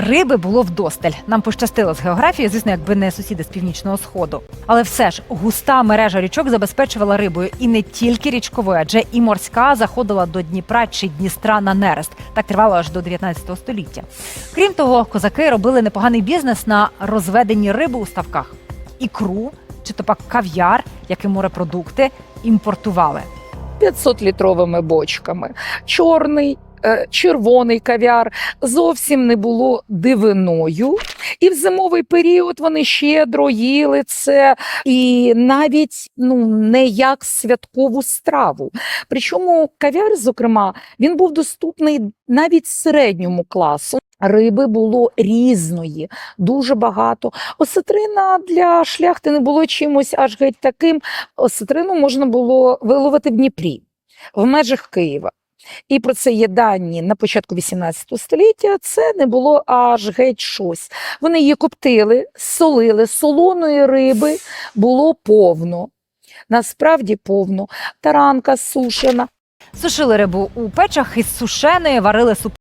Риби було вдосталь. Нам пощастило з географією, звісно, якби не сусіди з північного сходу. Але все ж густа мережа річок забезпечувала рибою і не тільки річковою, адже і морська заходила до Дніпра чи Дністра на нерест. Так тривало аж до 19 століття. Крім того, козаки робили непоганий бізнес на розведенні риби у ставках. Ікру чи то пак кав'яр, як і морепродукти, імпортували. 500-літровими бочками. Чорний, червоний кав'яр зовсім не було дивиною. І в зимовий період вони щедро їли це і навіть ну не як святкову страву. Причому кав'яр, зокрема, він був доступний навіть середньому класу. Риби було різної, дуже багато. Осетрина для шляхти не було чимось аж геть таким. Осетрину можна було виловити в Дніпрі, в межах Києва. І про це є дані на початку 18 століття. Це не було аж геть щось. Вони її коптили, солили, солоної риби було повно. Насправді повно. Таранка сушена. Сушили рибу у печах із сушеної, варили суп